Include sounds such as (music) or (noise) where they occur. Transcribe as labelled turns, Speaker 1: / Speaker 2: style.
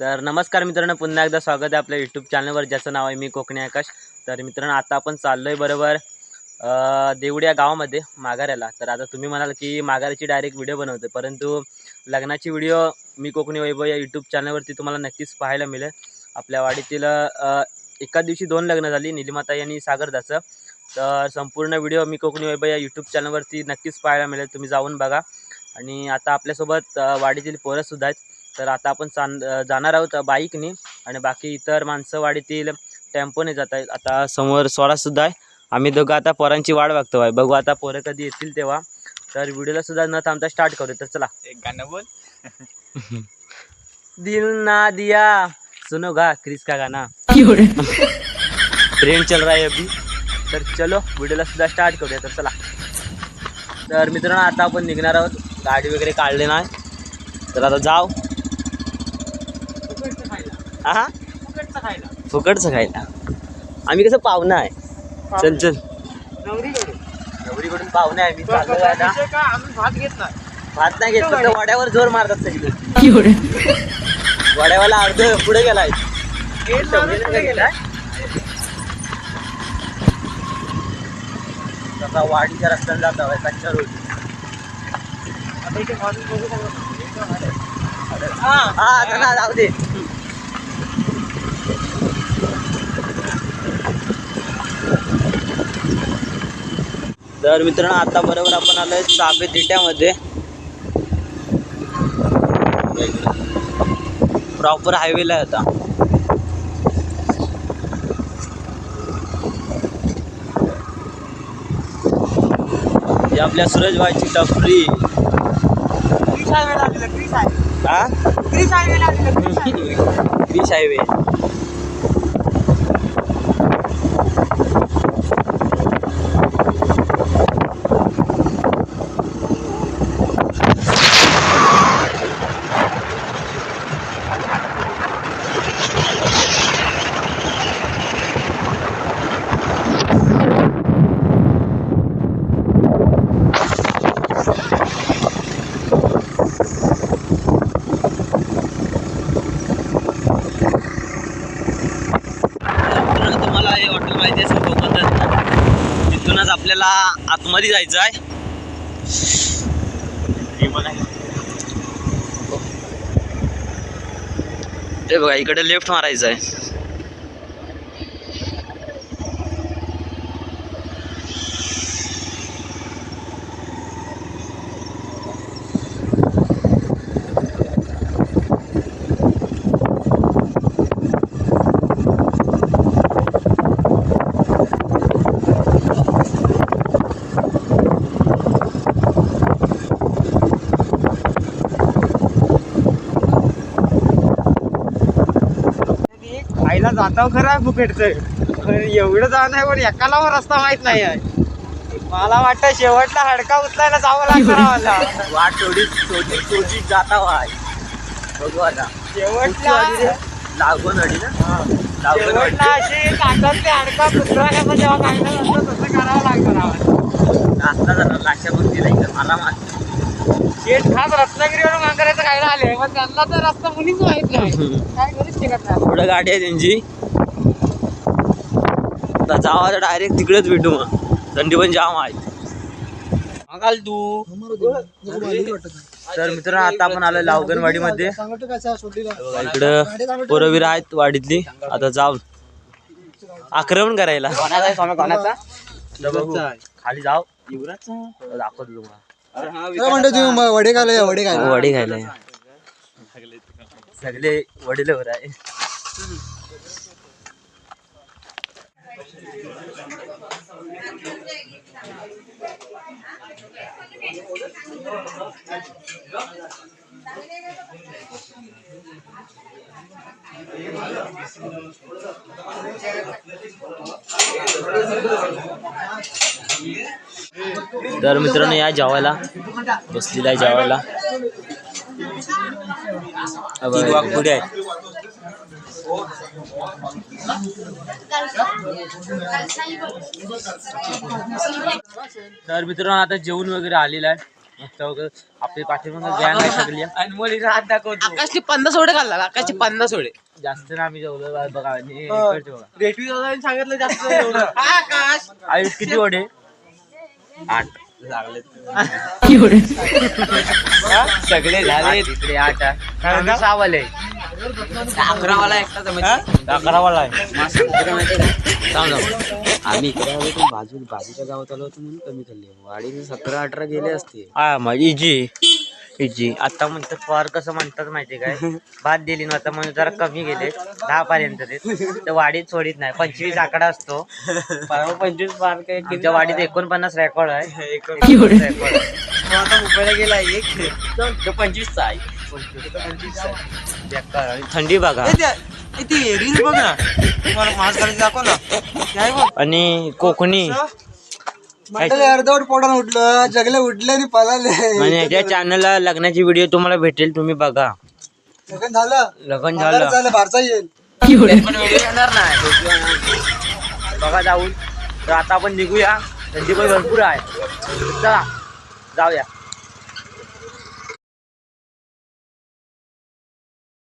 Speaker 1: तर नमस्कार मित्रांनो पुन्हा एकदा स्वागत आहे आपल्या यूट्यूब चॅनलवर ज्याचं नाव आहे मी कोकणी आकाश. तर मित्रांनो आता आपण चाललो आहे बरोबर देवड्या देवडी या गावामध्ये माघाऱ्याला. तर आता तुम्ही म्हणाल की माघाऱ्याची डायरेक्ट व्हिडिओ बनवते परंतु लग्नाची व्हिडिओ मी कोकणी वैभव या यूट्यूब चॅनलवरती तुम्हाला नक्कीच पाहायला मिळेल. आपल्या वाडीतील एका एकाच दिवशी दोन लग्न झाली निलिमाताई आणि सागरदाचं. तर संपूर्ण व्हिडिओ मी कोकणी वैभव या यूट्यूब चॅनलवरती नक्कीच पाहायला मिळेल तुम्ही जाऊन बघा. आणि आता आपल्यासोबत वाडीतील पोरंसुद्धा आहेत. तर आता आपण चान जाणार आहोत बाईकने. आणि बाकी इतर माणसं वाडीतील टेम्पोने जात आहेत आता समोर स्वराजसुद्धा आहे. आम्ही दोघं आता पोरांची वाट बघतो आहे बघू आता पोरं कधी येतील तेव्हा. तर व्हिडिओला सुद्धा न थांबता स्टार्ट करू तर चला.
Speaker 2: एक गाणं बोल. (laughs)
Speaker 1: दिल ना दिया. सुनो गा क्रिस का गाना. ट्रेंड चल रहा है अभी. तर चलो व्हिडिओला सुद्धा स्टार्ट करूया. तर चला. तर मित्रांनो आता आपण निघणार आहोत. गाडी वगैरे काढले नाही. तर आता जाव हा? फुकटचं खायला. आम्ही कसं पाहुणं आहे. चल चल. नवरीकडून. पाहुणे आहे मी चाललो आहे आता.
Speaker 2: आम्ही भात घेत नाही.
Speaker 1: भात नाही घेत फक्त वड्यावर जोर मारतात सगळे. वड्यावाला अर्ध पुढे गेलाय. गेलाय. वाडीच्या रस्त्याने जात आहे कच्च्या रोड हा आता ना जाऊ दे. तर मित्रांनो आता बरोबर आपण आलोय चापे तिट्यामध्ये प्रॉपर हायवेला आहे आता. ही आपल्या सूरजबाईची टपरी. क्रिश हायवे तुम्हाला हे हॉटेल माहिती असेल कोकणात तिथूनच आपल्याला आतमध्ये जायचं आहे. ते बघा इकडे लेफ्ट मारायचं आहे.
Speaker 2: खायला जाताव खरं आहे फुकटचं. पण एवढं जाणं आहे पण एकाला रस्ता माहीत नाही आहे. मला वाटतं शेवटला हडका उचलायला जावं लागणार मला
Speaker 1: वाट थोडी थोडी थोडी जाता वाय बघू आता.
Speaker 2: शेवटला
Speaker 1: लागून अडी ना? लागून
Speaker 2: शेवटला अशी काटात ते हडका उचलायला पण जेव्हा खायला जातो तसं करावं लागणार आम्हाला.
Speaker 1: नाश्ता झाला नाश्ता पण दिला इथं आरामात
Speaker 2: शेठ खास रत्नागिरीवरून मांजराचं खायला आले त्यांना तर रस्ता मुलीच माहीत नाही. काय करूच शकत नाही
Speaker 1: पुढं गाडी आहे त्यांची. आता जावा डायरेक्ट तिकडेच भेटू मग. थंडी पण जाम आहे.
Speaker 2: मागाल तू.
Speaker 1: तर मित्रांनो आता आपण आलोय लावगणवाडीमध्ये. बघा इकडं पोरवीर आहेत वाडीतली. आता जाऊ आक्रमण करायला. तर. खाली जाव दाखवतो तुम्हाला.
Speaker 3: वडे खायला वडे खायला.
Speaker 1: वडी खायला या. सगळे वडीलवर आहे तर मित्रांनो या जेवायला बसलेला आहे जेवायला. तीन वाघ पुढे आहे तर मित्रांनो आता जेवण वगैरे आलेलं आहे. मस्त वगैरे आपली पाठीमाग गँग आहे सगळी.
Speaker 2: हात दाखवतो.
Speaker 4: आकाशची पन्नास ओढे घालला आकाशची पन्नास ओढे.
Speaker 1: जास्त ना आम्ही जेवलो बा- बघा आणि इकडचे बघा.
Speaker 2: रेटवी दादाने सांगितलं जास्त
Speaker 1: आयुष किती ओढे? आठ.
Speaker 2: सगळे झाले
Speaker 1: इकडे आठ आहे.
Speaker 2: म्हणता?
Speaker 1: सहावाले
Speaker 4: अकरावाला एकटा जमायचा
Speaker 1: अकरावाला आहे.
Speaker 4: आम्ही इकडे आलो तर बाजू बाजूच्या गावात आलो होतो म्हणून कमी खाल्ली. वाडीने सतरा अठरा गेले असते.
Speaker 1: हा मग इजी. इजी आता म्हणतात फार कसं म्हणतात माहितीये काय? (laughs) भात दिली ना आता म्हणून जरा कमी गेले दहा पर्यंत ते तर वाढीत सोडीत नाही. पंचवीस आकडा असतो.
Speaker 2: परवा पंचवीस पार काय
Speaker 1: आमच्या वाढीत एकोणपन्नास रेकॉर्ड आहे.
Speaker 2: एक (laughs)
Speaker 1: एकोणपन्नास आहे.
Speaker 2: आता मुंबईला गेला एक.
Speaker 4: तो पंचवीसचा आहे.
Speaker 1: बेकार. आणि थंडी बघा.
Speaker 2: ती रील बघ ना. तुम्हाला मास्क घालून दाखव ना. काय बघ.
Speaker 1: आणि कोकणी.
Speaker 3: अर्धवट पोटानं उठलं जगले उठले आणि पळाले.
Speaker 1: आणि याच्या चॅनलला लग्नाची व्हिडिओ तुम्हाला भेटेल तुम्ही बघा.
Speaker 3: लग्न झालं?
Speaker 1: लग्न झालं.
Speaker 3: झालं बारसा येईल.
Speaker 4: पण व्हिडिओ येणार नाही.
Speaker 1: बघा जाऊन. तर आता आपण निघूया. थंडी पण भरपूर आहे. चला जाऊया.